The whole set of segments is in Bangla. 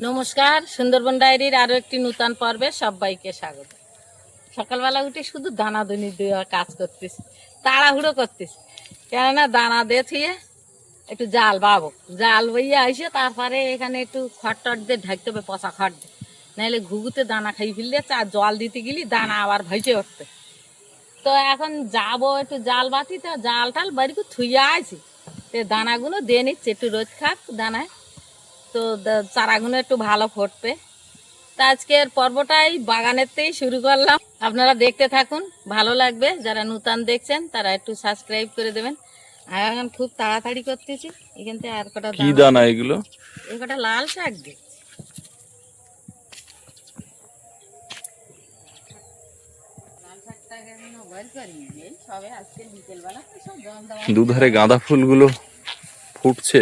নমস্কার, সুন্দরবন ডায়েরির আরও একটি নূতন পর্বে সবাইকে স্বাগত। সকালবেলা উঠে শুধু দানা দনি দেওয়ার কাজ করতেছি, তাড়াহুড়ো করতেছি। কেননা দানা দিয়ে একটু জাল বাবো। জাল বইয়ে আসে তারপরে এখানে একটু খড় টট দিয়ে ঢাকতে হবে, পচা খড় দিয়ে। নাহলে ঘুঘুতে দানা খাই ফেললে চা জল দিতে গেলি দানা আবার ভাইসে উঠতে তো এখন যাব একটু জাল বাতি তো জাল টাল বাড়ি থুয়ে আছি তো দানাগুলো দিয়ে নিচ্ছে, একটু রোজ খাক দানায়। তো চারাগুলো একটু ভালো ফুটবে। তা আজকের পর্বটাই বাগানেরতেই শুরু করলাম। আপনারা দেখতে থাকুন ভালো লাগবে। যারা নূতন দেখছেন তারা একটু সাবস্ক্রাইব করে দেবেন। আর এখন খুব তাড়াতাড়ি করতেছি এখান থেকে আর কটা কি দানা- এগুলো? এই কটা লাল শাক দেওয়া দুধারে গাঁদা ফুলগুলো ফুটছে।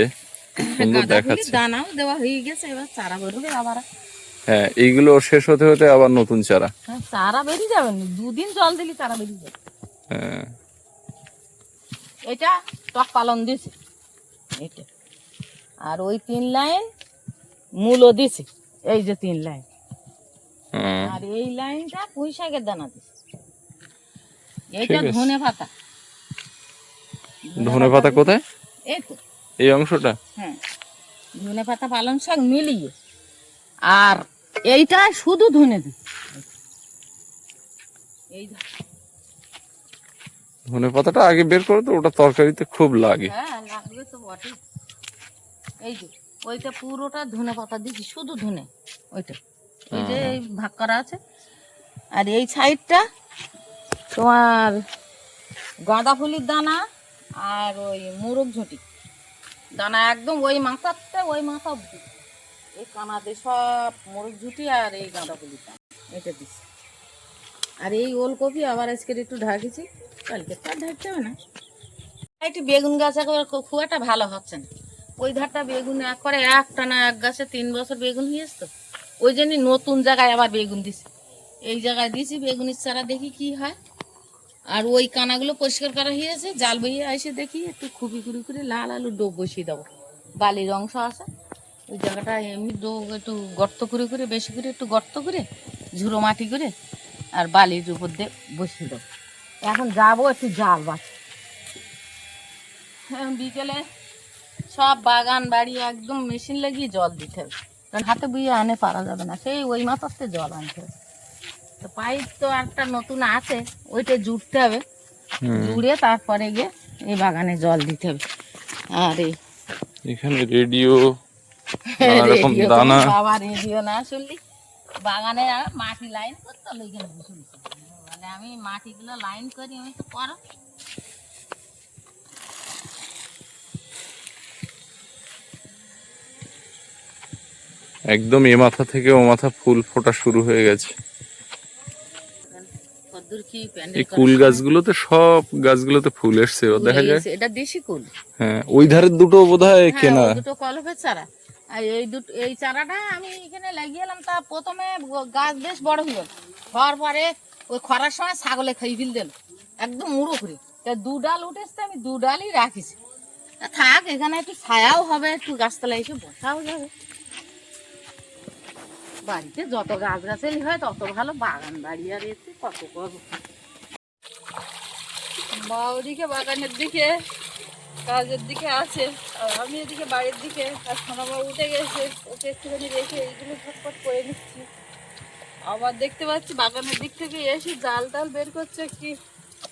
সুন্দর গাঁদা দেখাচ্ছে। দানাও দেওয়া হয়ে গেছে এবার চারা বেরোবে আবার। হ্যাঁ এইগুলো শেষ হতে হতে আবার নতুন চারা। হ্যাঁ, চারা বেরিয়ে যাবে দুদিন জল দিলি চারা বেরিয়ে যাবে। হ্যাঁ। এটা টক পালন দিছে এটা আর ওই তিন লাইন মূলও দিছে এই যে তিন লাইন। হ্যাঁ, আর এই লাইনটা পুঁই শাকের দানা দিছে। এইটা। ধনে পাতা ধনে পাতা কোথায়? এই তো। এই অংশটা? হ্যাঁ ধনে পাতা পালং শাক মিলিয়ে। আর এইটা শুধু ধনে এই ধনে পাতাটা আগে বের করে তো ওটা তরকারিতে খুব লাগে। হ্যাঁ লাগবে তো বটে এই যে ওইটা পুরোটা ধনে পাতা দিচ্ছি শুধু ধনে? ওইটা। ওই যে এই ভাগ করা আছে। আর এই সাইডটা তোমার গাঁদা ফুলির দানা আর ওই মোরগ ঝুঁটি। দানা একদম ওই মাথাতে, ওই মাথা এই কানাতে সব মোরগ ঝুঁটি আর এই গাঁদা ফুলির দানা। এটা দিচ্ছি। আর এই ওলকপি আবার আজকের একটু ঢাকেছি। কালকে তো আর ঢাকতে হবে না। একটু বেগুন গাছ একেবারে খুব একটা ভালো হচ্ছে না। ওই ধারটা বেগুন এক করে একটা না এক গাছে তিন বছর বেগুন হয়েছে তো। ওই জন্যই নতুন জায়গায় আবার বেগুন দিছি। এই জায়গায় দিছি, বেগুনের চারা দেখি কি হয়। আর ওই কানাগুলো পরিষ্কার করা হয়েছে, জাল বইয়ে এসে দেখি, একটু খুবি খুবি করে লাল আলু ডোব বসিয়ে দেবো। বালির অংশ আছে, ওই জায়গাটা এমনি ডোব একটু গর্ত করে করে, বেশি করে একটু গর্ত করে, ঝুড়ো মাটি করে আর বালির উপর দিয়ে বসিয়ে দেবো। এখন যাব একটু জাল এখন বিকেলে সব বাগান বাড়ি একদম মেশিন লাগিয়ে জল দিতে হবে। কারণ হাতে বুয়ে আনে, পারা যাবে না। সেই ওই মাথাতে জল আনতে হবে। তো পাইপ তো একটা নতুন আছে ওইটা জুড়তে হবে। জুড়ে তারপরে গিয়ে এই বাগানে জল দিতে হবে। আর। এখানে রেডিও নানা দানা। বাবা রেডিও না শুনলি? বাগানে মাটি লাইন করতে হবে এখানে। মানে আমি মাটিগুলো লাইন করি আমি তো করো। একদম এ মাথা থেকে ও মাথা ফুল ফোটা শুরু হয়ে গেছে। এই কুল গাছগুলোতে সব গাছগুলোতে ফুল এসছে দেখা যায়? এটা দেশি কুল। হ্যাঁ ওই ধারের দুটো বোধ হয় কেনা। দুটো কলপের চারা। আর এই দুটো এই চারাটা আমি এখানে লাগিয়ে এলাম তা প্রথমে গাছ বেশ বড় হলো হওয়ার পরে ওই খরার সময় ছাগলে খাই ফেল দিল। একদম মুড়ো করে। তা দু ডাল উঠেছে আমি দু ডালই রাখিছি। থাক এখানে একটু ছায়াও হবে একটু গাছতলায় এসে বসাও যাবে। বাড়িতে যত গাছ গাছালি হয়, তত ভালো বাগান বাড়ি আর এতে কত করব? মা ওদিকে বাগানের দিকে, কাজের দিকে আছে, আর আমি এদিকে বাড়ির দিকে, আর সোনামা উঠে গেছে, ওকে একটুখানি রেখে এইগুলো ঝটপট করে নিচ্ছি। আবার দেখতে পাচ্ছি বাগানের দিক থেকে এসে জাল টাল বের করছে কি?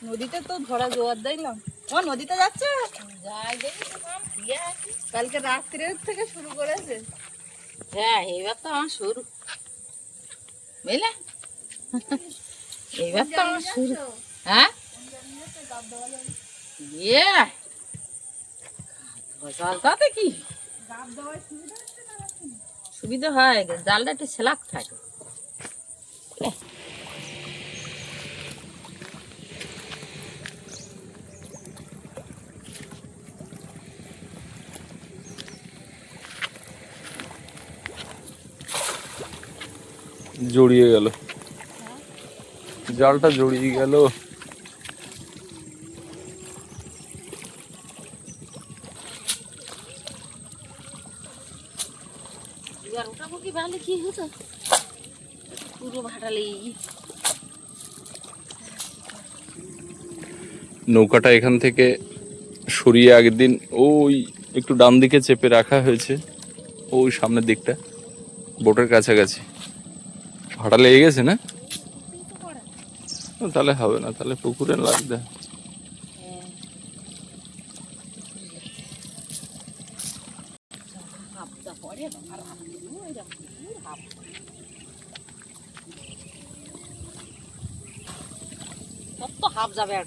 নদীতে তো ধরা জোয়ার না ও, নদীতে যাচ্ছে। কালকে রাত্রের থেকে শুরু করেছে। হ্যাঁ এবার তো আমার শুরু। বুঝলে এইবার তো আমার শুরু হ্যাঁ ইয়ে জলটাতে কি সুবিধা হয় জালটা একটু সেলাক থাকে জড়িয়ে গেল। জালটা জড়িয়ে গেল। নৌকাটা এখান থেকে সরিয়ে আগের দিন ওই একটু ডান দিকে চেপে রাখা হয়েছে ওই সামনের দিকটা বোটের কাছাকাছি। ভাটা লেগে গেছে না? তাহলে হবে না তাহলে পুকুরে লাগবে। হাফ যাবে আর।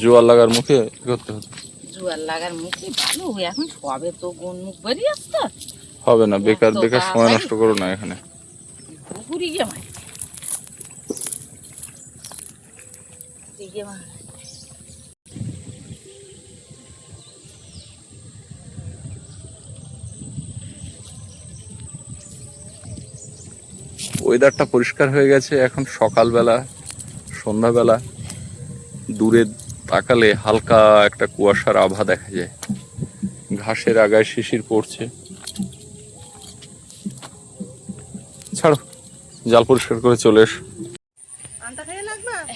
জোয়ার লাগার মুখে করতে হতো জোয়ার লাগার মুখে ভালো এখন সবে তো গুন মুখ বেরিয়ে হবে না বেকার বেকার সময় নষ্ট করো না এখানে। পুকুরি গিয়ে মাছ ওয়েদারটা পরিষ্কার হয়ে গেছে এখন সকালবেলা সন্ধ্যাবেলা দূরে তাকালে হালকা একটা কুয়াশার আভা দেখা যায়। ঘাসের আগায় শিশির পড়ছে। ছাড়ো জাল পরিষ্কার করে চলে এসো।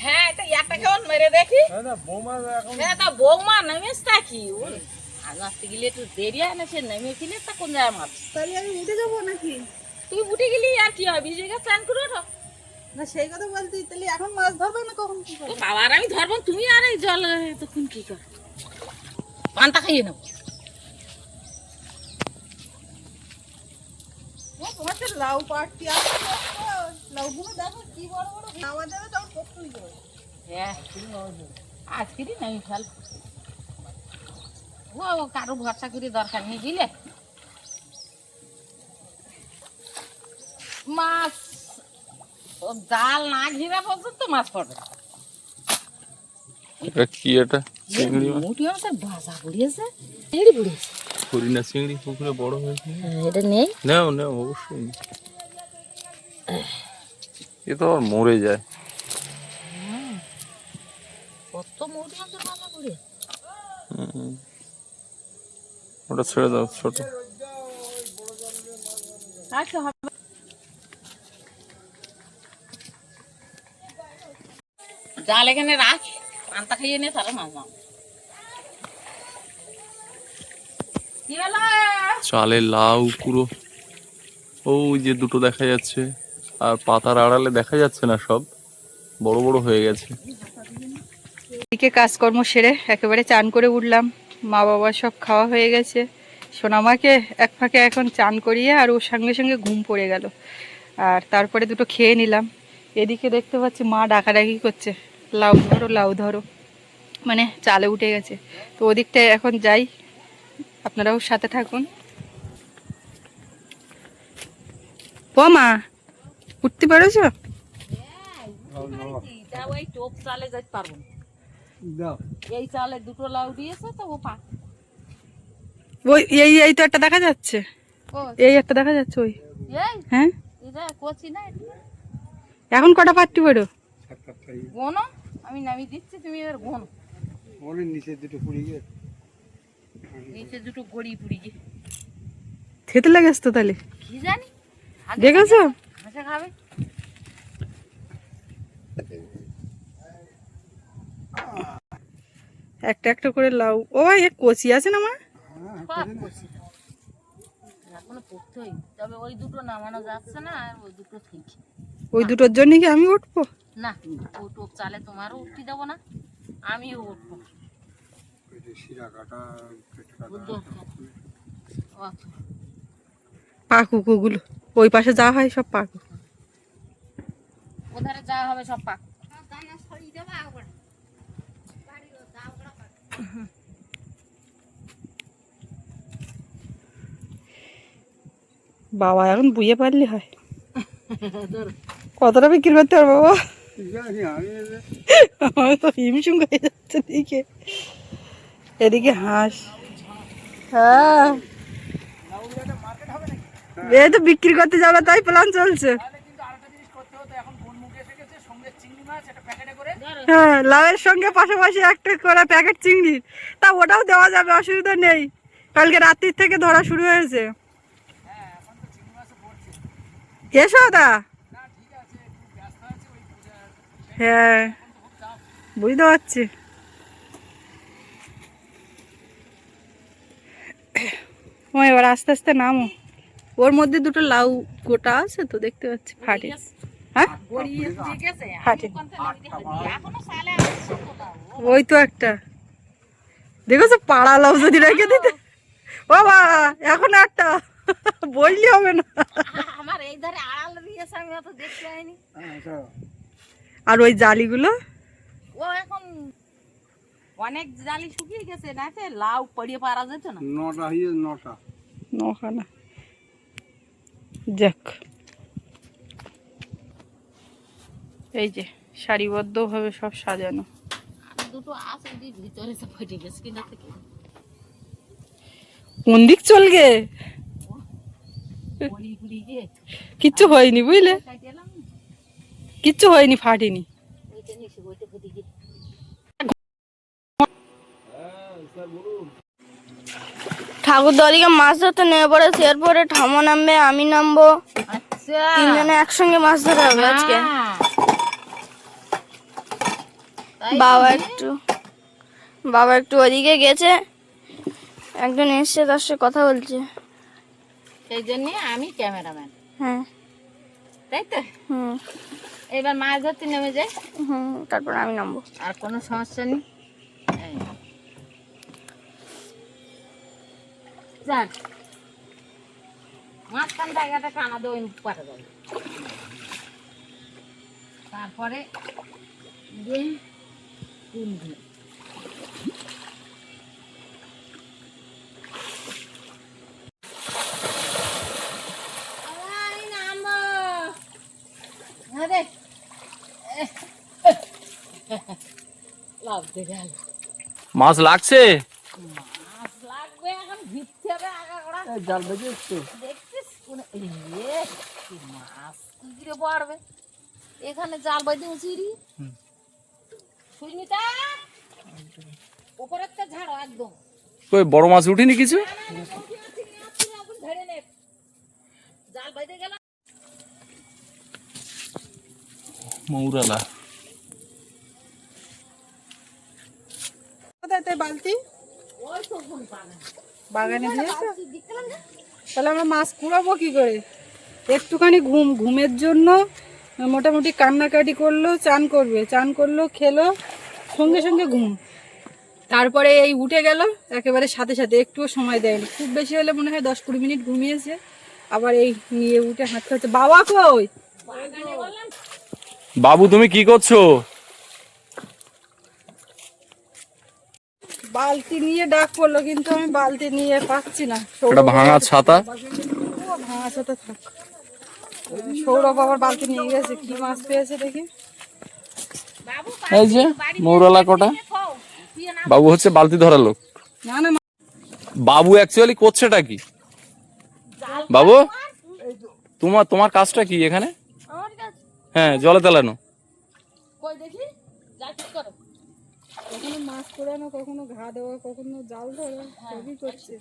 হ্যাঁ এটা একটা কেমন মেরে দেখি? হ্যাঁ তা বৌমা নেমেস থাকি আজ আসতে গেলে একটু দেরি নেমে ফেলে তা কোন যায় মাছ তাহলে আমি উঠে যাব নাকি? তুই উঠে গেলি আর কি হবে স্নান করে না সেই কথা বলতে তাহলে এখন মাছ ধরবে না কখন কি তো করবে বাবার আমি ধরবো তুমি আর এই জল তখন কি কর? পান্তা খাইয়ে নেব ও, তোমার তো লাউ পাটটি আছে লাউগুলো দেখো কি বড় বড় নামা যাবে তখন পড়তেই যাবে। হ্যাঁ আজকেরই নাই ফেল। ও কারও ভরসা করে দরকার নেই বুঝলে? মাছ জাল না ঘিরা পর্যন্ত মাছ পড়বে এটা কি এটা? চিংড়ি মোটি মাছের ভাজা চিংড়ি করি না চিংড়ি পুকুরে বড় হয়েছে। এটা নেই। নেও নেও অবশ্যই। এ তো আর মরে যায়। কত মোটি মাছের ভাজা ওটা ছেড়ে দাও ছোট। আচ্ছা জাল এখানে রাখ পান্তা খাইয়ে নে তারা মাছ মাছ চালে লাউ পুরো। ওই যে দুটো দেখা যাচ্ছে আর পাতার আড়ালে দেখা যাচ্ছে না সব বড় বড় হয়ে গেছে। এদিকে কাজকর্ম সেরে একেবারে চান করে উঠলাম। মা বাবা সব খাওয়া হয়ে গেছে। সোনামাকে এক ফাঁকে এখন চান করিয়ে আর ওর সঙ্গে সঙ্গে ঘুম পড়ে গেল। আর তারপরে দুটো খেয়ে নিলাম। এদিকে দেখতে পাচ্ছি মা ডাকাডাকি করছে। লাউ ধরো লাউ ধরো। মানে চালে উঠে গেছে। তো ওদিকটায় এখন যাই। আপনারাও সাথে থাকুন। ও মা উঠতে পেরেছ? ওই এই চালে দুটো লাউ দিয়েছে তো ও পা ওই এই এই তো একটা দেখা যাচ্ছে। ও এই একটা দেখা যাচ্ছে ওই। হ্যাঁ? এখন কটা পাট্টি বেরো গোনো আমি নামিয়ে দিচ্ছি তুমি এবার গোনো নিচে দুটো গড়ি পুড়ি গিয়ে। খেতে লাগে তো তাহলে? কি জানি? আগে দেখেছ? হাঁসে খাবে। একটা একটা করে লাউ। ও এ কচি আছে না মা? কচি। এখনও পড়তে হয় তবে ওই দুটো নামানো যাচ্ছে না আর ওই দুটো থেকে। ওই দুটোর জন্য কি আমি উঠবো? না ও টোপ চালে তোমারও উঠতে দেবো না আমিও উঠবো। অত। ওই পাশে যা হয় সব পাকুক ওধারে যা হবে সব পাক। বাবা এখন বুঝে পারলি হয়। কতটা বিক্রি করতে পারব বাবা? আমার তো হিমশিম হয়ে যাচ্ছে দিকে এদিকে হাঁস। হ্যাঁ। এই তো বিক্রি করতে যাবে, তাই প্ল্যান চলছে। হ্যাঁ লাউয়ের সঙ্গে পাশাপাশি একটা করে প্যাকেট চিংড়ি। তা ওটাও দেওয়া যাবে, অসুবিধা নেই। কালকে রাত্রির থেকে ধরা শুরু হয়েছে। এসো দা হ্যাঁ বুঝতে পারছি। ও এবার আস্তে আস্তে নামো। ওর মধ্যে দুটো লাউ গোটা আছে তো দেখতে পাচ্ছি ফাটে। হ্যাঁ? ফাটে। ওই তো একটা। দেখেছ পাড়া লাউ যদি রেখে দিতে। বাবা এখন একটা। বললি হবে না। আমার এই ধারে আড়াল দিয়েছে আমি অত দেখতে পাইনি। আর ওই জালিগুলো? ও এখন অনেক জালি শুকিয়ে গেছে না লাউ পড়িয়ে পারা যেত না। নটা হয়ে নটা। নখানা। যাক। এই যে সারিবদ্ধভাবে সব সাজানো। দুটো আছে দি ভিতরে সব ফেটে গেছে কিনা থেকে। কোন দিক ফুড়ি গিয়ে। কিচ্ছু হয়নি বুঝলে। কিচ্ছু হয়নি ফাটেনি। ঠাকুর দাদিকে মাছ ধরতে নেমে পড়েছে এরপরে ঠামো নামবে আমি নামবো। আচ্ছা। তিনজনে একসঙ্গে মাছ ধরা হবে আজকে। হ্যাঁ। বাবা একটু বাবা একটু ওদিকে গেছে একজন এসছে তার সাথে কথা বলছে। সেই জন্য আমি ক্যামেরাম্যান। হ্যাঁ। তাই তো? হুম। এবার মাছ ধরতে নেমে যায় হুম তারপর আমি নামবো। আর কোনো সমস্যা নেই। যাক। মাঝখান জায়গাটা কানা দেবো পাঠা যাবে তারপরে দিয়ে তিন দিন আয় নামো। আরে লাগবে গেল মাছ লাগছে? মাছ লাগবে এখন জাল বেজে এসছো। দেখছিস? কোন কি মাছ কি করে এখানে জাল বাইতে উচিরি সুস্মিতা উপরে একটা ঝাড়ো একদম। কই বড় মাছ উঠিনি কিছু? মৌরালা। কোথায় বালতি? বাগানে দিয়েছে? তাহলে আমরা মাছ কুড়াবো কি করে? একটুখানি ঘুম, ঘুমের জন্য মোটামুটি কান্নাকাটি করল, চান করবে। চান করল, খেলো, সঙ্গে সঙ্গে ঘুম। তারপরে এই উঠে গেল, একেবারে সাথে সাথে, একটুও সময় দেয়নি। খুব বেশি হলে মনে হয় দশ কুড়ি মিনিট ঘুমিয়েছে। আবার এই নিয়ে উঠে হাত খাচ্ছে বাবা কই? বাবু, তুমি কি করছ? বালতি নিয়ে ডাক পড়ল কিন্তু আমি বালতি নিয়ে পাচ্ছি না। একটা ভাঙা ছাতা? ভাঙা থাক। সৌরভ আবার বালতি নিয়ে গেছে কি মাছ পেয়েছে দেখি। এই যে মৌরালা কটা? বাবু হচ্ছে বালতি ধরা লোক। না না বাবু অ্যাকচুয়ালি করছেটা কি? বাবু তোমার তোমার কাজটা কি এখানে? হ্যাঁ জলে তেলানো। কই দেখি? করো। কখনো মাছ পোড়ানো কখনো ঘা দেওয়া কখনো জাল ধরা সবই করছে।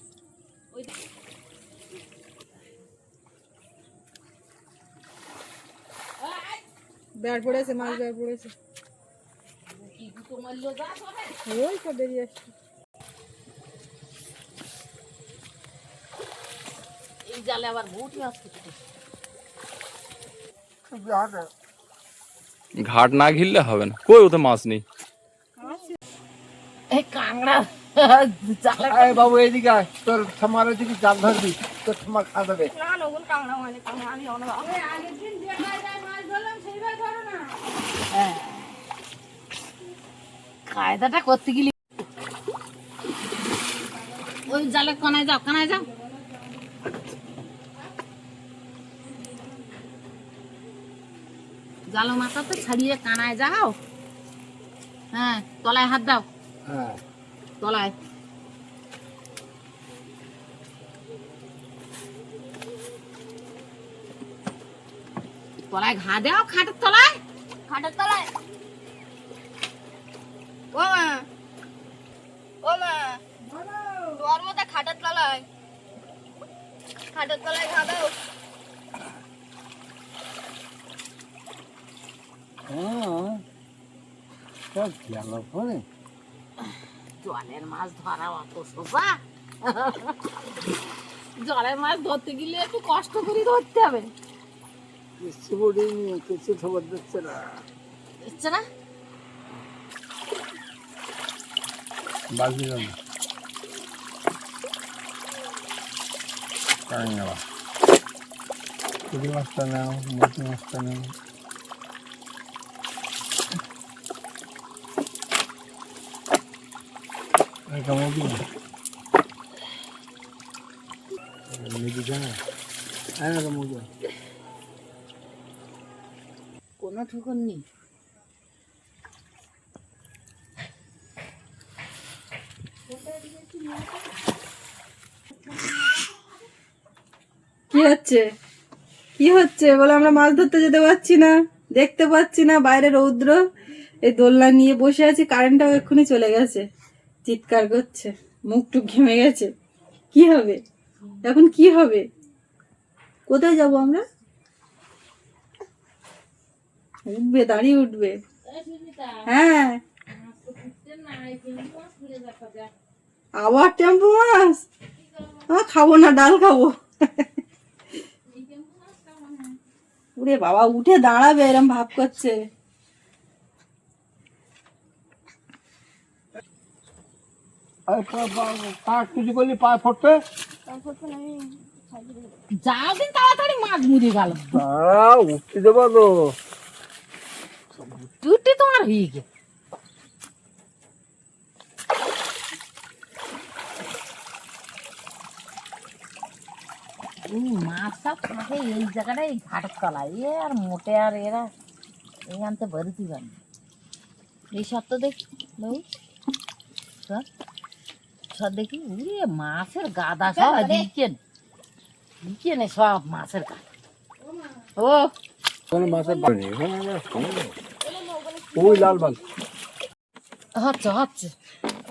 বেড় পড়েছে মাছ বেড় পড়েছে। ওই তো বেরিয়ে আসছে। এই জালে আবার বউটি আসছে ঘাট না ঘিরলে হবে না। কই ওতে মাছ নেই? এই কাংড়া বাবু এইদিকে আয়। তোর জাল ধরবি তোর খা দেবে। মানে অনেক কায়দাটা করতে গেলি ওই জালে কানায় যাও কানায় যাও। জালো মাথাতে ছাড়িয়ে কানায় যাও। হ্যাঁ তলায় হাত দাও। হ্যাঁ তলায় তলায় ঘা দাও খাটের তলায় খাটের তলায় ও মা ও মা তোর মতো খাটার তলায় খাটার তলায় খাবে হ্যাঁ সব গেল পরে জলের মাছ ধরা অত সোজা? জলের মাছ ধরতে গেলে একটু কষ্ট করে ধরতে হবে। কিছু পড়িনি কিছু খবর দিচ্ছে না। বুঝছে না? বাজি না। পুরি মাছটা নাও মাটি মাছটা নাও এটা মুরগি না মুরগি জানো হ্যাঁ এটা মুরগি কোনো ঠুকুন নেই। কি হচ্ছে? কি হচ্ছে? বলে আমরা মাছ ধরতে যেতে পারছি না দেখতে পাচ্ছি না বাইরে রৌদ্র। এই দোলনা নিয়ে বসে আছি কারেন্টটাও এক্ষুনি চলে গেছে। চিৎকার করছে মুখ টুক ঘেমে গেছে। কি হবে? এখন কি হবে? কোথায় যাব আমরা? উঠবে দাঁড়িয়ে উঠবে। হ্যাঁ। আবার টেম্পু মাছ? খাব না ডাল খাব। উরে বাবা উঠে দাঁড়াবে এরম ভাব করছে। পা- পা- পা কিছু করলি পা ফটতে? যাও দিন তাড়াতাড়ি মাছ মুড়ে গেল। উঠতে দেবো তো দুটি তোমার হয়ে গে এই মাছ সব থাকে এই জায়গাটায় এই ঘাটের তলায় এ আর মোটে আর এরা এইখানতে বেরোতে পারে এই সব তো দেখি বাবু সব সব দেখি। উড়ে মাছের গাদা সব দিকেন দিকেন সব মাছের গাদা ও। কোনো মাছের বাড়ি। ওই লালবাগ হচ্ছে হচ্ছে।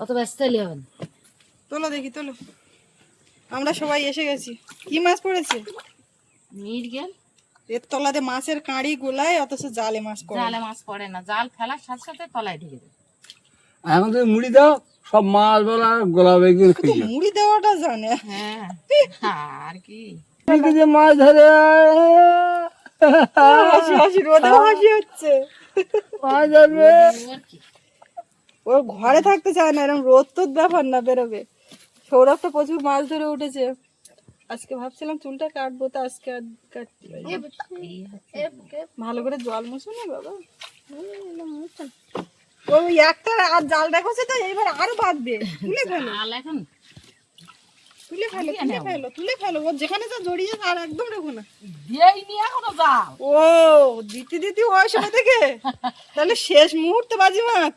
অত ব্যস্ত হলে হবে তোলো দেখি তোলো। আমরা সবাই এসে গেছি। কি মাছ পড়েছে? মির্গেল এর তলাতে মাছের কাঁড়ি গোলায় অথচ জালে মাছ পড়ে জালে মাছ পড়ে না। জাল ফেলার সাথে সাথে তলায় ঢেকে দেবে এখন তুমি মুড়ি দাও সব মাছ বলা গোলাপ একদিন তো মুড়ি দেওয়াটা জানে হ্যাঁ আর কি যে মাছ ধরে হাসি হাসি রোদে হাসি হচ্ছে মাছ ধরবে ও ঘরে থাকতে চায় না এরকম রোদ ব্যাপার না বেরোবে সৌরভ তো প্রচুর মাছ ধরে উঠেছে আজকে ভাবছিলাম চুলটা কাটবো তো আজকে আর কাটতে পারি ভালো করে জল মুছো না বাবা ওই একটা আর জাল দেখছে তো এইবার আরও বাঁধবে। তুলে ফেলো। জাল এখন তুলে ফেলো তুলে ফেলো তুলে ফেলো। ও যেখানে যা জড়িয়ে আর একদম রেখো না। দিয়েই নি এখনও জাল। ও দিতে দিতে ওই সময় থেকে। তাহলে শেষ মুহূর্তে বাজি মাত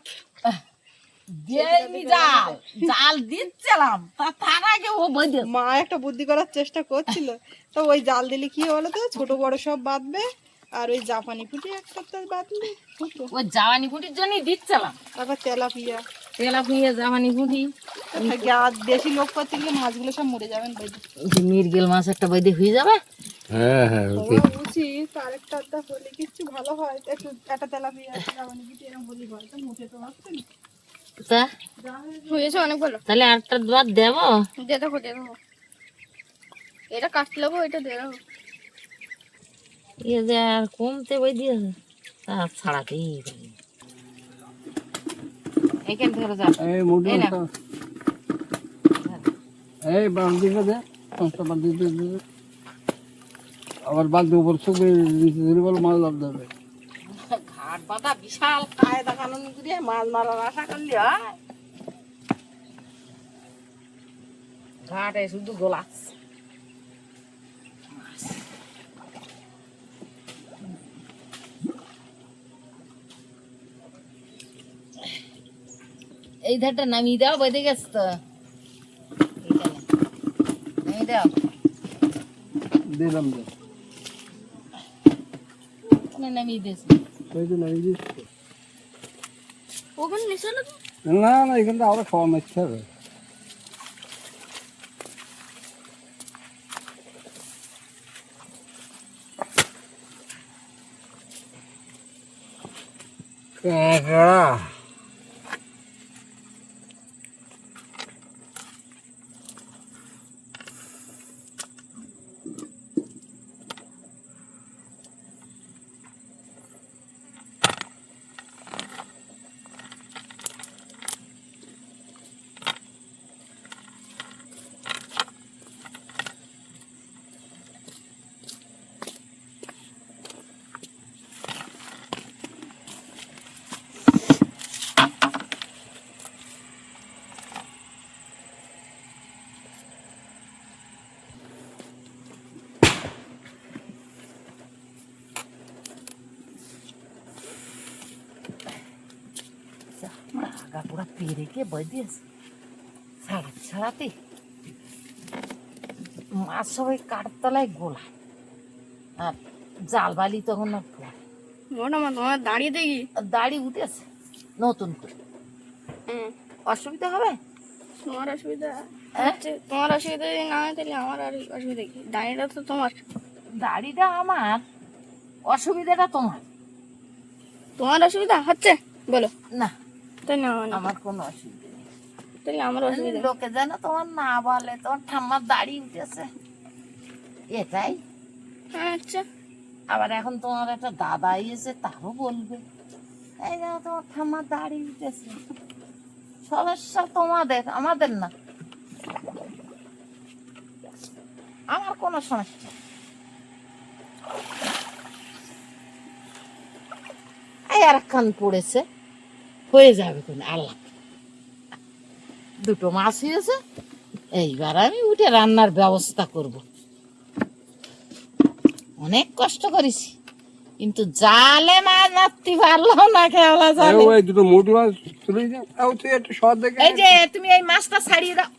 দিয়েই নি জাল। জাল দিচ্ছিলাম। তা তার আগে ও বৈদ্য মা একটা বুদ্ধি করার চেষ্টা করছিল। তো ওই জাল দিলে কি বলো তো ছোট বড় সব বাঁধবে। আর ওই জাপানি পুঁটি একটা তো বাঁধলে হতো। ওই জাওয়ানি গুটির জন্যই দিচ্ছিলাম। তারপর তেলাপিয়া। তেলা পুঁয়ে জাওয়ানি গুটি আর বেশি লোক করতে গেলে মাছগুলো সব মরে যাবেন মির্গেল মাছ একটা বৈদ্য হয়ে যাবে? হ্যাঁ হ্যাঁ উচিত। আধটা হলে কিছু ভালো হয়। একটু একটা তেলাপিয়া জাপানি পুঁটি এরকম হলে হয়। তো মুখে তো হচ্ছে না তা? হয়েছে। অনেক ভালো। তাহলে আটটা দেবো? দিয়ে দেবো দিয়ে দেবো এটা কাটতে এটা দিয়ে দেবো এ যে আর কমতে বই দিয়েছে তা ছাড়াতেই পারি এখান থেকে যা। এই মুড়ি এই দে দিতে দে। আবার দিয়ে উপর শুকে নিচে বলো মাছ লাভ দেবে। ঘাট বাঁধা বিশাল কায়দা কানুন করে মাছ মারার আশা করলি হয় ঘাটে শুধু গোলাস। এই ধারটা নামিয়ে দাও বেঁধে গেছে তো এইখানে। নামিয়ে দাও দিলাম দে ওখানে নামিয়ে দিয়েছি সেই জন্য এই দিচ্ছি ওখানে নিচে না না না এখানটা আরও খাওয়া মারতে হবে ক্যাকড়া আগা পুরা পেরে কে বই দিয়েছে। ছাড়া ছাড়াতে মাছ সবাই কাঠতলায় গোলা। আর জাল বালি তখন আর পড়ে। তোমার দাঁড়িয়ে দেখি? দাড়ি উঠেছে নতুন করে। অসুবিধা হবে? তোমার অসুবিধা? হ্যাঁ? তোমার অসুবিধা যদি না হয় তাহলে আমার আর অসুবিধা কি? দাঁড়িয়েটা তো তোমার। দাড়িটা আমার অসুবিধাটা তোমার। তোমার অসুবিধা? হচ্ছে বলো। না। তাহলে আমার কোনো অসুবিধা নেই। তাহলে আমার অসুবিধা লোকে যেন তোমার না বলে তোমার ঠাম্মার দাড়ি উঠেছে। এটাই। আচ্ছা। আবার এখন তোমার একটা দাদা এসে তারও বলবে এই তোমার ঠাম্মার দাড়ি উঠেছে। সমস্যা তোমাদের আমাদের না। আমার কোনো সমস্যা এই আর একখান পড়েছে। হয়ে যাবে কোন আল্লাহ। দুটো মাছ হয়েছে। এইবার আমি উঠে রান্নার ব্যবস্থা করব। অনেক কষ্ট করেছি কিন্তু জালে মাছ মারতে পারলাম না খেলা জালে। দুটো মোট মাছ এই যে তুমি এই মাছটা ছাড়িয়ে দাও।